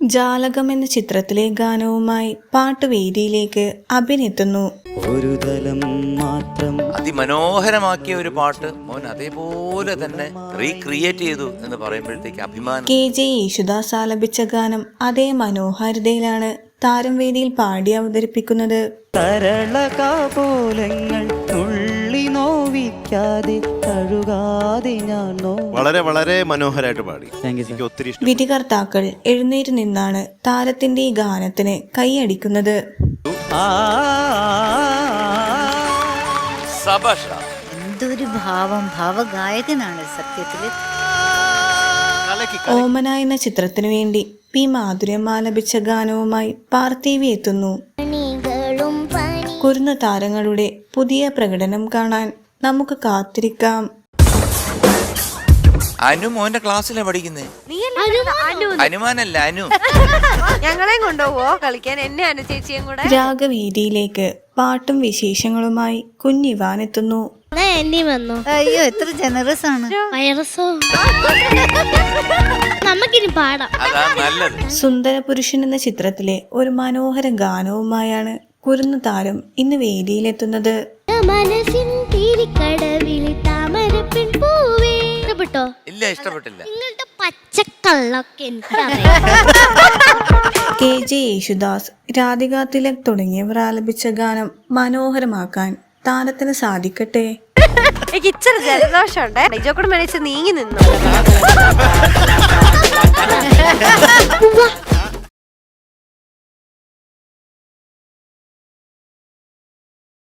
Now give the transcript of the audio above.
ജാലകം എന്ന ചിത്രത്തിലെ ഗാനവുമായി പാട്ടുവേദിയിലേക്ക് അഭിനെത്തുന്നു. ഒരു തലം മാത്രം അതിമനോഹരമാക്കിയ ഒരു പാട്ട് മോൻ അതേപോലെ തന്നെ റീക്രിയേറ്റ് ചെയ്തു എന്ന് പറയുമ്പോഴത്തേക്ക് അഭിമാനം. കെ ജെ യേശുദാസ് ആലപിച്ച ഗാനം അതേ മനോഹാരിതയിലാണ് താരം വേദിയിൽ പാടി അവതരിപ്പിക്കുന്നത്. തരളകാപോലങ്ങൾ തുള്ളി നോവിക്കാതെ കഴുകാതെ ഞാൻ വളരെ വളരെ മനോഹരമായിട്ട് പാടി. താങ്ക് യു എനിക്ക് ഒത്തിരി ഇഷ്ടം. വിധികർത്താക്കൾ എഴുന്നേറ്റ് നിന്നാണ് താരത്തിന്റെ ഈ ഗാനത്തിന് കൈയടിക്കുന്നത് സബഷ. എന്തൊരു ഭാവം ഭാവഗായകനാണ് സത്യത്തിൽ. കലക്കി ഓമന എന്ന ചിത്രത്തിനു വേണ്ടി പി മാധുര്യം ആലപിച്ച ഗാനവുമായി പാർത്ഥിവി എത്തുന്നു. കുരുന്ന താരങ്ങളുടെ പുതിയ പ്രകടനം കാണാൻ നമുക്ക് കാത്തിരിക്കാം. അനു മോന്റെ ക്ലാസ്സിലാ പഠിക്കുന്നേ? അനുമാനല്ല അനു. ഞങ്ങളെ കൊണ്ടുപോവോ? കളിക്കാൻ എന്നെ അനു ചേച്ചിയും കൂടെ? രാഗവേദിയിലേക്ക് പാട്ടും വിശേഷങ്ങളുമായി കുഞ്ഞിവാൻ എത്തുന്നു. വന്നു. അയ്യോ എത്ര ജനറസ് ആണ്. വൈറസോ നമുക്കിനി പാടാം. അതാ നല്ലത്. സുന്ദരപുരുഷൻ എന്ന ചിത്രത്തിലെ ഒരു മനോഹര ഗാനവുമായാണ് കുരുന്നു താരം ഇന്ന് വേദിയിലെത്തുന്നത്. മനസ്സിൻ ഇല്ല ഇഷ്ടപ്പെട്ടില്ല. നിങ്ങളുടെ പച്ചക്കള്ളൊക്കെ എനിക്കറിയാം കെ ജെ യേശുദാസ് രാധിക തിലക് തുടങ്ങിയവർ ആലപിച്ച ഗാനം മനോഹരമാക്കാൻ താരത്തിന് സാധിക്കട്ടെ? എനിക്ക് ഇച്ചിരി ജലദോഷം ഉണ്ട് ഇജോക്കൂടെ മേടിച്ച് നീങ്ങി നിന്നു.